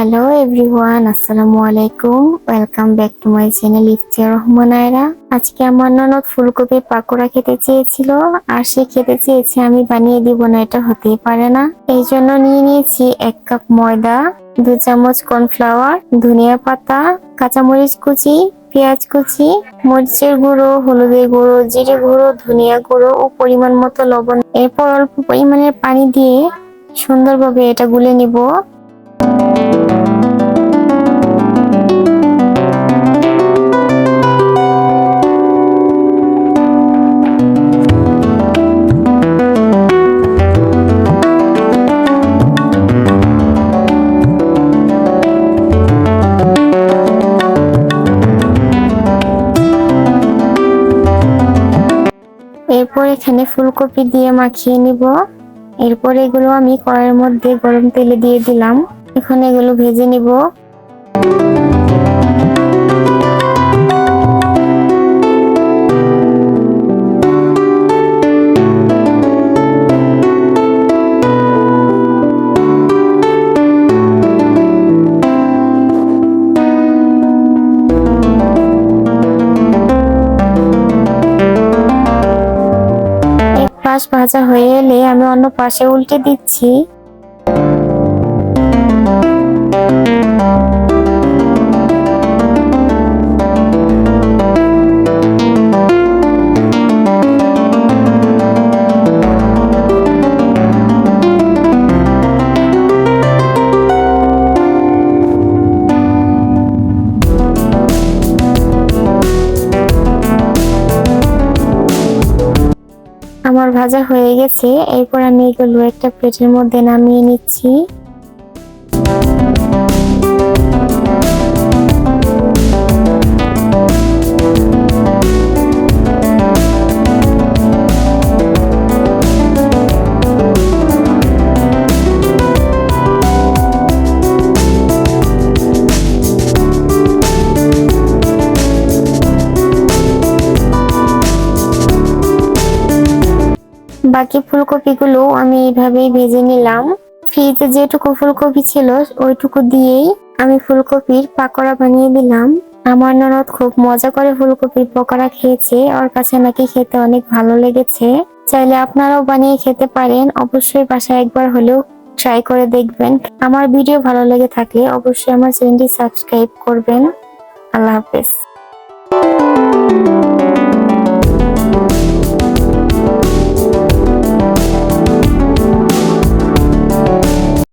Hello everyone আসসালামু আলাইকুম welcome back to my channel Iftiyar Rahman Ayra আজকে আমার ননদ ফুলকপি পাকোড়া খেতে চেয়েছিল, আর সে খেতে চেয়েছে, আমি বানিয়ে দিব না, এটা হতেই পারে না। এই জন্য নিয়ে নিয়েছি এক কাপ ময়দা, দু চামচ কর্নফ্লাওয়ার, ধনিয়া পাতা, কাঁচামরিচ কুচি, পেঁয়াজ কুচি, মরিচের গুঁড়ো, হলুদের গুঁড়ো, জিরে গুঁড়ো, ধনিয়া গুঁড়ো ও পরিমাণ মতো লবণ। এরপর অল্প পরিমাণের পানি দিয়ে সুন্দরভাবে এটা গুলে নিব। এরপর এখানে ফুলকপি দিয়ে মাখিয়ে নিব। এরপর এগুলো আমি কড়াইয়ের মধ্যে গরম তেলে দিয়ে দিলাম। এখন এগুলো ভেজে নিব। ভাজা হয়ে এলে আমি অন্য পাশে উল্টে দিচ্ছি। আমার ভাজা হয়ে গেছে। এরপর আমি এগুলো একটা প্লেটের মধ্যে নামিয়ে নিচ্ছি। বাকি ফুলকপিগুলো আমি এইভাবেই ভেজে নিলাম। ফ্রিজে যেটুকু ফুলকপি ছিল, ওইটুকু দিয়েই আমি ফুলকপির পাকোড়া বানিয়ে দিলাম। আমার ননদ খুব মজা করে ফুলকপির পকোড়া খেয়েছে, ওর কাছে নাকি খেতে অনেক ভালো লেগেছে। চাইলে আপনারাও বানিয়ে খেতে পারেন, অবশ্যই বাসায় একবার হলেও ট্রাই করে দেখবেন। আমার ভিডিও ভালো লেগে থাকলে অবশ্যই আমার চ্যানেলটি সাবস্ক্রাইব করবেন। আল্লাহ হাফেজ।